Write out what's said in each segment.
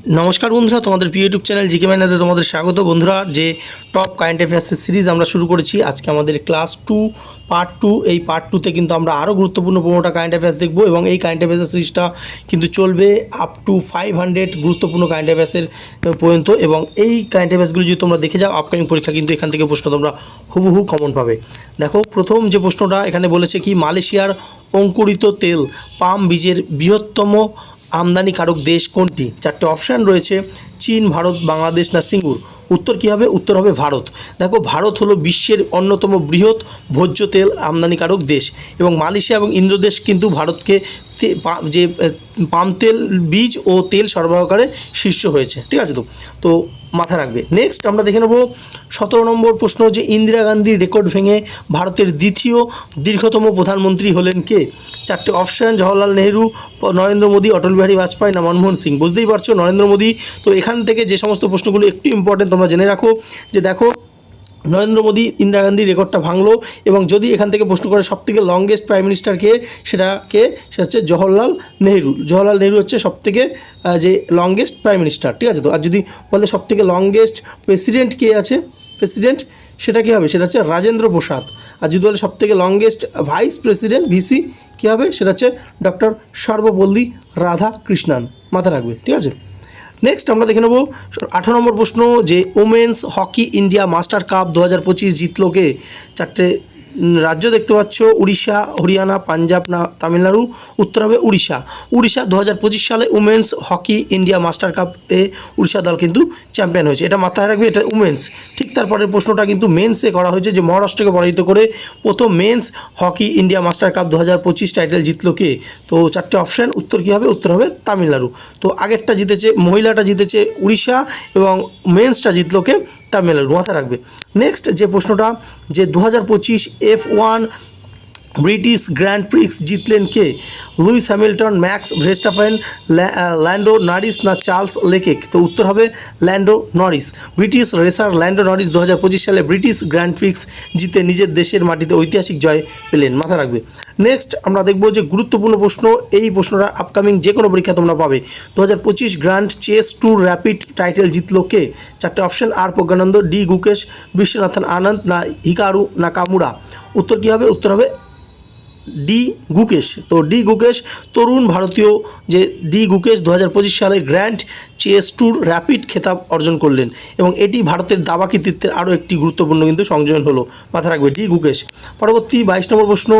নমস্কার বন্ধুরা, তোমাদের প্রিয় ইউটিউব চ্যানেল জিকে ম্যানাতে তোমাদের স্বাগত। বন্ধুরা, যে টপ কারেন্ট অ্যাফেয়ার্সের সিরিজ আমরা শুরু করেছি, আজকে আমাদের ক্লাস টু পার্ট টু এই পার্ট টুতে কিন্তু আমরা আরও গুরুত্বপূর্ণ পনেরোটা কারেন্ট অ্যাফেয়ার্স দেখব এবং এই কারেন্ট অ্যাফেয়ার্সের সিরিজটা কিন্তু চলবে আপ টু ফাইভ হান্ড্রেড গুরুত্বপূর্ণ কারেন্ট অ্যাফেয়ার্সের পর্যন্ত এবং এই কারেন্ট অ্যাফেয়ার্সগুলো যদি তোমরা দেখে যাও আপকামিং পরীক্ষা কিন্তু এখান থেকে প্রশ্ন তোমরা হুবহু কমন পাবে। দেখো, প্রথম যে প্রশ্নটা এখানে বলেছে কি, মালয়েশিয়ার অঙ্কুরিত তেল পাম বীজের বৃহত্তম আমদানিকারক দেশ কোনটি? চারটে অপশান রয়েছে, চীন, ভারত, বাংলাদেশ না সিঙ্গুর উত্তর কী হবে? উত্তর হবে ভারত। দেখো, ভারত হলো বিশ্বের অন্যতম বৃহৎ ভোজ্য তেল আমদানিকারক দেশ এবং মালয়েশিয়া এবং ইন্দ্রদেশ কিন্তু ভারতকে যে পাম তেল বীজ ও তেল সরবরাহ করে শীর্ষ হয়েছে। ঠিক আছে তো? তো মাথা রাখবে। নেক্সট আমরা দেখে নেব সতেরো নম্বর প্রশ্ন যে ইন্দিরা গান্ধীর রেকর্ড ভেঙে ভারতের দ্বিতীয় দীর্ঘতম প্রধানমন্ত্রী হলেন কে? চারটে অপশান জওয়াহরলাল নেহরু নরেন্দ্র মোদী, অটল বিহারী বাজপেয়ী না মনমোহন সিং? বুঝতেই পারছ নরেন্দ্র মোদী। তো এখান থেকে যে সমস্ত প্রশ্নগুলো একটু ইম্পর্টেন্ট তোমরা জেনে রাখো যে দেখো নরেন্দ্র মোদী ইন্দিরা গান্ধীর রেকর্ডটা ভাঙলো এবং যদি এখান থেকে প্রশ্ন করে সবথেকে লংগেস্ট প্রাইম মিনিস্টার কে সেটা হচ্ছে জওহরলাল নেহরু। জওহরলাল নেহরু হচ্ছে সবথেকে যে লংগেস্ট প্রাইম মিনিস্টার ঠিক আছে তো? আর যদি বলে সবথেকে লংগেস্ট প্রেসিডেন্ট কে আছে? প্রেসিডেন্ট সেটা কী হবে? সেটা হচ্ছে রাজেন্দ্র প্রসাদ। আর যদি বলে সবথেকে লংগেস্ট ভাইস প্রেসিডেন্ট ভিসি কী হবে? সেটা হচ্ছে ডক্টর সর্বপল্লী রাধা কৃষ্ণান মাথা রাখবে, ঠিক আছে? নেক্সট আমরা দেখে নেব আঠারো নম্বর প্রশ্ন যে women's hockey India master cup দু হাজার পঁচিশ জিতলো কে? চারটে রাজ্য দেখতে পাচ্ছ উড়িষ্যা, হরিয়ানা, পাঞ্জাব, না তামিলনাড়ু, উত্তর হবে উড়িষ্যা। উড়িষ্যা দু হাজার পঁচিশ সালে উমেন্স হকি ইন্ডিয়া মাস্টার কাপে উড়িষ্যা দল কিন্তু চ্যাম্পিয়ন হয়েছে। এটা মাথায় রাখবে, এটা উমেন্স। ঠিক তারপরের প্রশ্নটা কিন্তু মেন্সে করা হয়েছে যে মহারাষ্ট্রকে পরাজিত করে প্রথম men's hockey India master cup দু হাজার পঁচিশ টাইটেল জিতলো কে? তো চারটে অপশান, উত্তর কী হবে? উত্তর হবে তামিলনাড়ু। তো আগেরটা জিতেছে, মহিলাটা জিতেছে উড়িষ্যা এবং মেন্সটা জিতলো কে তামিলনাড়ু। মাথায় রাখবে। নেক্সট যে প্রশ্নটা, যে দু হাজার পঁচিশ হাজার পঁচিশ F one British grand prix জিতলেন কে? Lewis Hamilton, Max Verstappen Lando Norris না চার্লস লেকেক? তো উত্তর হবে Lando Norris. British racer Lando Norris দু হাজার পঁচিশ সালে ব্রিটিশ গ্র্যান্ড প্রিক্স জিতে নিজের দেশের মাটিতে ঐতিহাসিক জয় পেলেন। মাথা রাখবে। নেক্সট আমরা দেখব যে গুরুত্বপূর্ণ প্রশ্ন, এই প্রশ্নটা আপকামিং যে কোনো পরীক্ষা তোমরা পাবে। দু হাজার পঁচিশ grand chess tour rapid title জিতলো কে? চারটে অপশন, আর প্রজ্ঞানন্দ, ডি গুকেশ, বিশ্বনাথন আনন্দ, না হিকারু, না কামুরা। উত্তর কী হবে? উত্তর হবে ডি গুকেশ। তো ডি গুকেশ, তরুণ ভারতীয় যে ডি গুকেশ দু হাজার পঁচিশ সালে গ্র্যান্ড চেস ট্যুর র্যাপিড খেতাব অর্জন করলেন এবং এটি ভারতের দাবা কৃতিত্বের আরও একটি গুরুত্বপূর্ণ কিন্তু সংযোজন হলো। মাথা রাখবে ডি গুকেশ। পরবর্তী বাইশ নম্বর প্রশ্ন,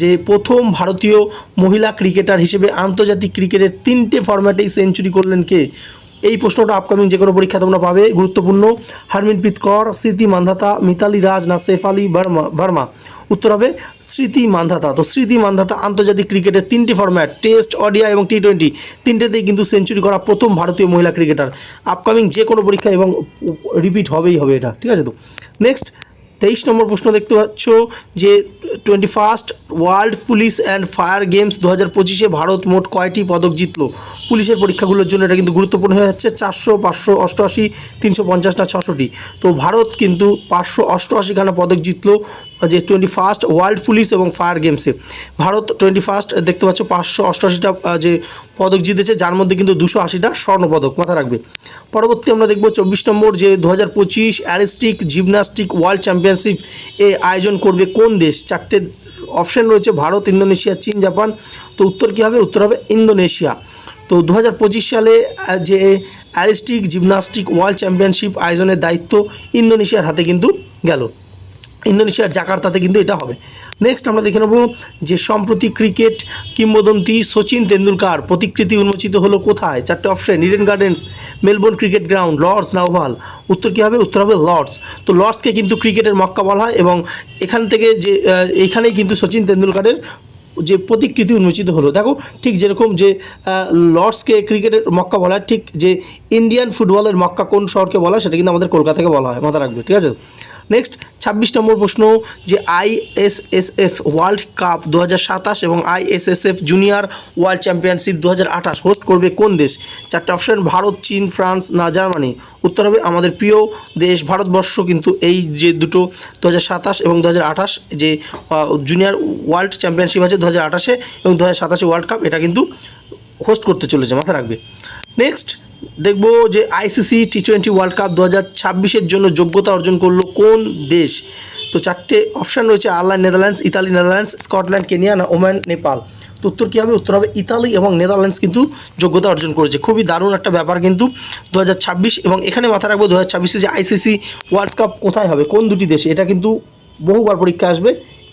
যে প্রথম ভারতীয় মহিলা ক্রিকেটার হিসেবে আন্তর্জাতিক ক্রিকেটের তিনটে ফরম্যাটেই সেঞ্চুরি করলেন কে? এই প্রশ্নটা আপকামিং যে কোনো পরীক্ষা তোমরা পাবে, গুরুত্বপূর্ণ। হারমিনপ্রীত কর, স্মৃতি মান্ধাতা, মিতালি রাজ না, সেফ আলী ভার্মা ভার্মা উত্তর হবে স্মৃতি মান্ধাতা। তো স্মৃতি মান্ধাতা আন্তর্জাতিক ক্রিকেটের তিনটি ফর্ম্যাট টেস্ট অডিয়া এবং টি টোয়েন্টি তিনটেতেই কিন্তু সেঞ্চুরি করা প্রথম ভারতীয় মহিলা ক্রিকেটার আপকামিং যে কোনো পরীক্ষা এবং রিপিট হবেই হবে এটা। ঠিক আছে তো? নেক্সট তেইশ নম্বর প্রশ্ন দেখতে পাচ্ছ যে twenty first world police and fire games দু হাজার পঁচিশে ভারত মোট কয়টি পদক জিতলো? পুলিশের পরীক্ষাগুলোর জন্য এটা কিন্তু গুরুত্বপূর্ণ হয়ে যাচ্ছে। চারশো, পাঁচশো, অষ্টআশি, তিনশো পঞ্চাশ না ছশোটি। তো ভারত কিন্তু পাঁচশো অষ্টআশিখানা পদক জিতলো যে টোয়েন্টি ফার্স্ট ওয়ার্ল্ড পুলিশ এবং ফায়ার গেমসে। ভারত টোয়েন্টি ফার্স্ট দেখতে পাচ্ছ পাঁচশো, অষ্টআশিটা যে পদক জিতেছে, যার মধ্যে কিন্তু দুশো আশিটা স্বর্ণপদক মাথা রাখবে। পরবর্তী আমরা দেখব চব্বিশ নম্বর যে দু হাজার পঁচিশ অ্যারিস্টিক জিমনাস্টিক ওয়ার্ল্ড চ্যাম্পিয়নশিপ এ আয়োজন করবে কোন দেশ? চারটে অপশন রয়েছে, ভারত, ইন্দোনেশিয়া, চীন, জাপান। তো উত্তর কী হবে? উত্তর হবে ইন্দোনেশিয়া। তো দু হাজার পঁচিশ সালে যে অ্যারিস্টিক জিমনাস্টিক ওয়ার্ল্ড চ্যাম্পিয়নশিপ আয়োজনের দায়িত্ব ইন্দোনেশিয়ার হাতে কিন্তু গেল। ইন্দোনেশিয়ার জাকার্তাতে কিন্তু এটা হবে। নেক্সট আমরা দেখে নেব যে সম্প্রতি ক্রিকেট কিংবদন্তি সচিন তেন্ডুলকার প্রতিকৃতি উন্মোচিত হলো কোথায়? চারটে option Eden Gardens Melbourne cricket ground Lord's নাওভাল উত্তর কী হবে? উত্তর হবে লর্ডস তো লর্ডসকে কিন্তু ক্রিকেটের মক্কা বলা হয় এবং এখান থেকে যে এখানেই কিন্তু সচিন তেন্ডুলকারের যে প্রতিকৃতি উন্মোচিত হলো। দেখো ঠিক যেরকম যে লর্ডসকে ক্রিকেটের মক্কা বলা ঠিক যে ইন্ডিয়ান ফুটবলের মক্কা কোন শহরকে বলা সেটা কিন্তু আমাদের কলকাতাকে বলা হয় মাথা রাখবে, ঠিক আছে? নেক্সট ছাব্বিশ নম্বর প্রশ্ন, যে আইএসএসএফ ওয়ার্ল্ড কাপ দু সাতাশ এবং আইএসএসএফ জুনিয়র ওয়ার্ল্ড চ্যাম্পিয়নশিপ দু আঠাশ হোস্ট করবে কোন দেশ? চারটে অপশন ভারত, চীন, ফ্রান্স না জার্মানি? উত্তর হবে আমাদের প্রিয় দেশ, ভারতবর্ষ, কিন্তু এই যে দুটো দু সাতাশ এবং দু আঠাশ, যে জুনিয়র ওয়ার্ল্ড চ্যাম্পিয়নশিপ আছে দু আঠাশে এবং দু সাতাশে ওয়ার্ল্ড কাপ এটা কিন্তু হোস্ট করতে চলেছে মাথা রাখবে। নেক্সট দেখব যে ICC T twenty world cup দু হাজার ছাব্বিশের জন্য যোগ্যতা অর্জন করল কোন দেশ? তো চারটে অপশান রয়েছে, Ireland, Netherlands, Italy, Netherlands, Scotland, Kenya না ওমান, নেপাল? তো উত্তর কী হবে? উত্তর হবে ইতালি এবং নেদারল্যান্ডস কিন্তু যোগ্যতা অর্জন করেছে। খুবই দারুণ একটা ব্যাপার কিন্তু দু হাজার ছাব্বিশ এবং এখানে মাথায় রাখব দু হাজার ছাব্বিশে যে আইসিসি ওয়ার্ল্ড কাপ কোথায় হবে? কোন দুটি দেশে? এটা কিন্তু বহুবার পরীক্ষা আসবে।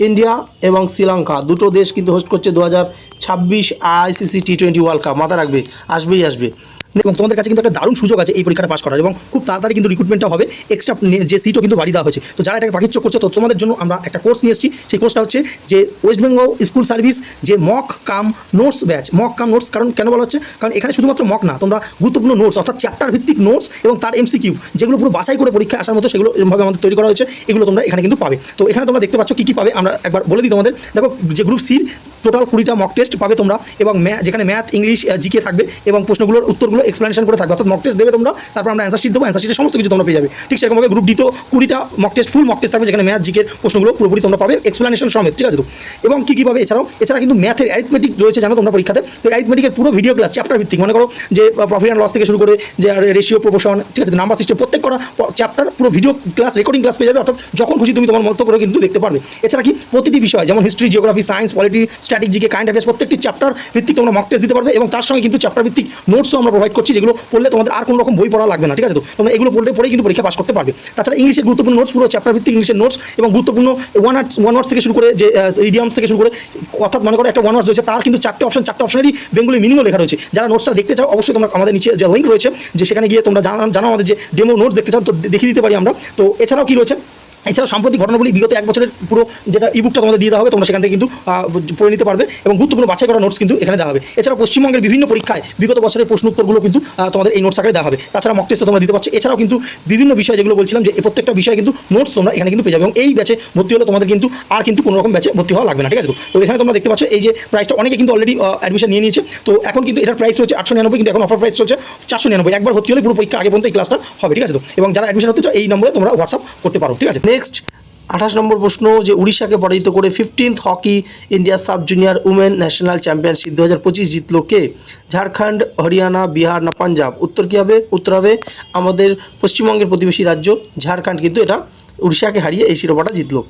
ইন্ডিয়া এবং শ্রীলঙ্কা। দুটো দেশ কিন্তু হোস্ট করছে দু হাজার ছাব্বিশ ICC T twenty world cup মাথা রাখবে, আসবেই আসবে। এবং তোমাদের কাছে কিন্তু একটা দারুণ সুযোগ আছে এই পরীক্ষাটা পাস করার। এবং খুব তাড়াতাড়ি কিন্তু রিক্রুটমেন্টটা হবে। এক্সট্রা যে সিটও কিন্তু বাড়িয়ে দেওয়া হয়েছে। তো যারা এটাকে পাখিচ্ছ করছে, তো তোমাদের জন্য আমরা একটা কোর্স নিয়ে এসেছি। সেই কোর্সটা হচ্ছে যে ওয়েস্ট বেঙ্গল স্কুল সার্ভিস যে mock cum notes batch mock cum notes কারণ কেন বলা হচ্ছে? কারণ এখানে শুধুমাত্র মক না, তোমরা গুরুত্বপূর্ণ নোটস অর্থাৎ চ্যাপ্টার ভিত্তিক নোটস এবং তার এমসিকিউ যেগুলো পুরো বাছাই করে পরীক্ষা আসার মতো সেগুলো এরকমভাবে আমাদের তৈরি করা হয়েছে, এগুলো তোমরা এখানে কিন্তু পাবে। তো এখানে তোমরা দেখতে পাচ্ছ কী কী পাবে। আমরা একবার বলে দিই তোমাদের। দেখো যে গ্রুপ সির টোটাল কুড়িটা মক টেস্ট পাবে তোমরা এবং যেখানে ম্যাথ ইংলিশ জিকে থাকবে এবং প্রশ্নগুলোর উত্তরগুলো এক্সপ্লেনেশন করে থাকবে। অর্থাৎ মক টেস্ট দেবে তোমরা, তারপর আমরা অ্যান্সার শিট দেবো অ্যান্সার শিটের সমস্ত কিছু তোমরা পেয়ে যাবে। ঠিক সেরকমভাবে গ্রুপ ডি তো কুড়িটা mock test full mock test থাকবে, যেখানে ম্যাথ জিকের প্রশ্নগুলো পুরোপুরি তোমরা পাবে এক্সপ্লেনেশন সমেত, ঠিক আছে তো? এবং কী কী পাবে এছাড়াও? এছাড়া কিন্তু ম্যাথের অ্যারিথমেটিক রয়েছে জানো তোমরা পরীক্ষাতে? তো অ্যারিথমেটিকের পুরো ভিডিও ক্লাস চ্যাপ্টার ভিত্তিক, মনে করো যে প্রফিট অ্যান্ড লস থেকে শুরু করে যে রেশিও প্রপোশন ঠিক আছে নাম্বার সিস্টেম প্রত্যেক করা চ্যাপ্টার পুরো ভিডিও ক্লাস রেকর্ডিং ক্লাস পেয়ে যাবে। অর্থাৎ যখন খুশি তুমি তোমার মতো করে কিন্তু দেখতে পারবে। এছাড়া কি? প্রতিটি বিষয়, যেমন হিস্ট্রি জিওগ্রাফি সায়েন্স পলিটি স্ট্র্যাটেজিকে কারেন্ট অ্যাফেয়ার্স প্রত্যেকটি চ্যাপ্টার ভিত্তিক তোমরা মক টেস্ট দিতে পারবে এবং তার সঙ্গে কিন্তু চ্যাপ্টার ভিত্তিক নোটসও আমরা প্রোভাইড করছি যেগুলো পড়লে তোমাদের আর কোনো রকম বই পড়া লাগবে না, ঠিক আছে তো? তোমরা এগুলো পড়লে পড়ে কিন্তু পরীক্ষা পাস করতে পারবে। তাছাড়া ইংলিশের গুরুত্বপূর্ণ নোটস পুরো চ্যাপ্টার ভিত্তিক ইংলিশের নোটস এবং গুরুত্বপূর্ণ ওয়ান আর্টস ওয়ান ওয়ার্ডস থেকে শুরু করে যে ইডিয়ামস থেকে শুরু করে, অর্থাৎ মনে করো একটা ওয়ান ওয়ার্ডস রয়েছে, তার কিন্তু চারটে অপশন চারটে অপশনেরই বেঙ্গলি মিনিংও লেখা রয়েছে। যারা নোটসটা দেখতে চাও, অবশ্যই তোমরা আমাদের নিচে যে লিঙ্ক রয়েছে, যে সেখানে গিয়ে তোমরা জানা জানো আমাদের যে ডেমো নোটস দেখতে চাও, তো দেখিয়ে দিতে পারি আমরা। তো এছাড়াও কি রয়েছে? এছাড়াও সাম্প্রতিক ঘটনাগুলি বিগত এক বছরের পুরো যেটা ইবুকটা তোমাদের দিয়ে দেওয়া হবে, তোমরা সেখান থেকে কিন্তু পড়ে নিতে পারবে এবং গুরুত্বপূর্ণ বাছাই করা নোটস কিন্তু এখানে দেওয়া হবে। এছাড়াও পশ্চিমবঙ্গের বিভিন্ন পরীক্ষায় বিগত বছরের প্রশ্ন উত্তরগুলো কিন্তু তোমাদের এই নোটস আকারে দেওয়া হবে। তাছাড়া মক টেস্ট তোমরা দিতে পারছ। এছাড়াও কিন্তু বিভিন্ন বিষয় যেগুলো বলছিলাম যে প্রত্যেকটা বিষয় কিন্তু নোটস তোমরা এখানে কিন্তু পেয়ে যাবে এবং এই ব্যাচে ভর্তি হলে তোমাদের কিন্তু আর কিন্তু কোনো রকম ব্যাচে ভর্তি হওয়া লাগবে না, ঠিক আছে? তো? তো এখানে তোমরা দেখতে পাচ্ছ, এই যে প্রাইসটা অনেকে কিন্তু অলরেডি অ্যাডমিশন নিয়ে নিয়েছে। তো এখন কিন্তু এটার প্রাইস রয়েছে আটশো নিরানব্বই, কিন্তু এখন অফার প্রাইস চলছে চারশো নিরানব্বই। একবার ভর্তি হলে পুরো পরীক্ষা আগে পর্যন্ত এই ক্লাসটা হবে, ঠিক আছে তো? এবং যারা অ্যাডমিশন হতে চাও, এই নম্বরে তোমরা হোয়াটসঅ্যাপ করতে পারো, ঠিক আছে? নেক্সট আঠাশ নম্বর প্রশ্ন যে উড়িষ্যাকে পরাজিত করে fifteenth hockey India sub junior women national championship দু হাজার পঁচিশ জিতলো কে? ঝাড়খণ্ড, হরিয়ানা, বিহার না পাঞ্জাব? উত্তর কী হবে? উত্তর হবে আমাদের পশ্চিমবঙ্গের প্রতিবেশী রাজ্য ঝাড়খণ্ড, কিন্তু এটা উড়িষ্যাকে হারিয়ে এই শিরোপাটা জিতলো।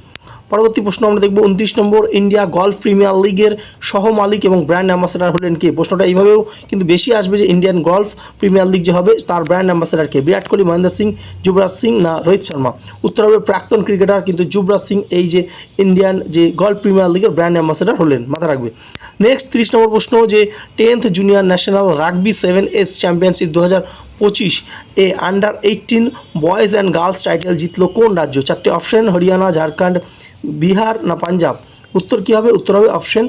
পরবর্তী প্রশ্ন আমরা দেখব উনত্রিশ নম্বর, ইন্ডিয়া গলফ প্রিমিয়ার লিগের সহ মালিক এবং ব্র্যান্ড অ্যাম্বাসেডার হলেন কে? প্রশ্নটা এইভাবেও কিন্তু বেশি আসবে যে ইন্ডিয়ান গলফ প্রিমিয়ার লিগ যে হবে, তার ব্র্যান্ড অ্যাম্বাসেডার কে? বিরাট কোহলি, মহেন্দ্র সিং, যুবরাজ সিং না রোহিত শর্মা? উত্তর হবে প্রাক্তন ক্রিকেটার কিন্তু যুবরাজ সিং, এই যে ইন্ডিয়ান যে গলফ প্রিমিয়ার লিগের ব্র্যান্ড অ্যাম্বাসেডার হলেন। মাথা রাখবে। নেক্সট তিরিশ নম্বর প্রশ্ন যে tenth junior national rugby sevens championship দু হাজার পঁচিশ এ under eighteen boys and girls title জিতল কোন রাজ্য? চারটে অপশন হরিয়ানা, ঝাড়খণ্ড, বিহার না পাঞ্জাব? উত্তর কী হবে? উত্তর হবে অপশন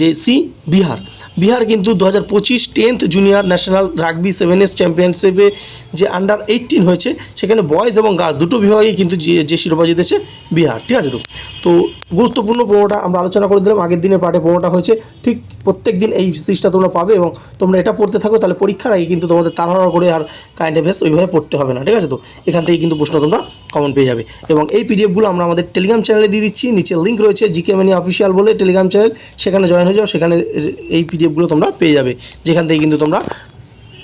যে সি বিহার। বিহার কিন্তু দু হাজার পঁচিশ tenth junior national rugby sevens চ্যাম্পিয়নশিপে যে আন্ডার এইটিন হয়েছে, সেখানে বয়েজ এবং গার্লস দুটো বিভাগেই কিন্তু যে শিরোপা জিতেছে বিহার, ঠিক আছে তো? তো গুরুত্বপূর্ণ প্রোমোটা আমরা আলোচনা করে দিলাম, আগের দিনের পার্টে প্রোমোটা হয়েছে, ঠিক প্রত্যেক দিন এই সিরিজটা তোমরা পাবে এবং তোমরা এটা পড়তে থাকো, তাহলে পরীক্ষার আগে কিন্তু তোমাদের তাড়াহুড়া করে আর কারেন্ট অ্যাফেয়ার্স ওইভাবে পড়তে হবে না, ঠিক আছে তো? এখান থেকে কিন্তু প্রশ্ন তোমরা কমন পেয়ে যাবে। এবং এই পিডিএফগুলো আমরা আমাদের টেলিগ্রাম চ্যানেলে দিয়ে দিচ্ছি, নিচে লিঙ্ক রয়েছে জিকে মানি অফিসিয়াল বলে টেলিগ্রাম চ্যানেল সেখানে জয়েন হয়ে যাও, সেখানে এই পিডিএফগুলো তোমরা পেয়ে যাবে। যেখান থেকে কিন্তু তোমরা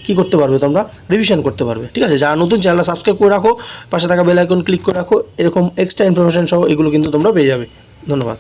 কি করতে পারবে, তোমরা রিভিশন করতে পারবে। ঠিক আছে? যারা নতুন চ্যানেলটা সাবস্ক্রাইব করে রাখো, পাশে থাকা বেল আইকন ক্লিক করে রাখো, এরকম এক্সট্রা ইনফরমেশন সহ এগুলো কিন্তু তোমরা পেয়ে যাবে। ধন্যবাদ।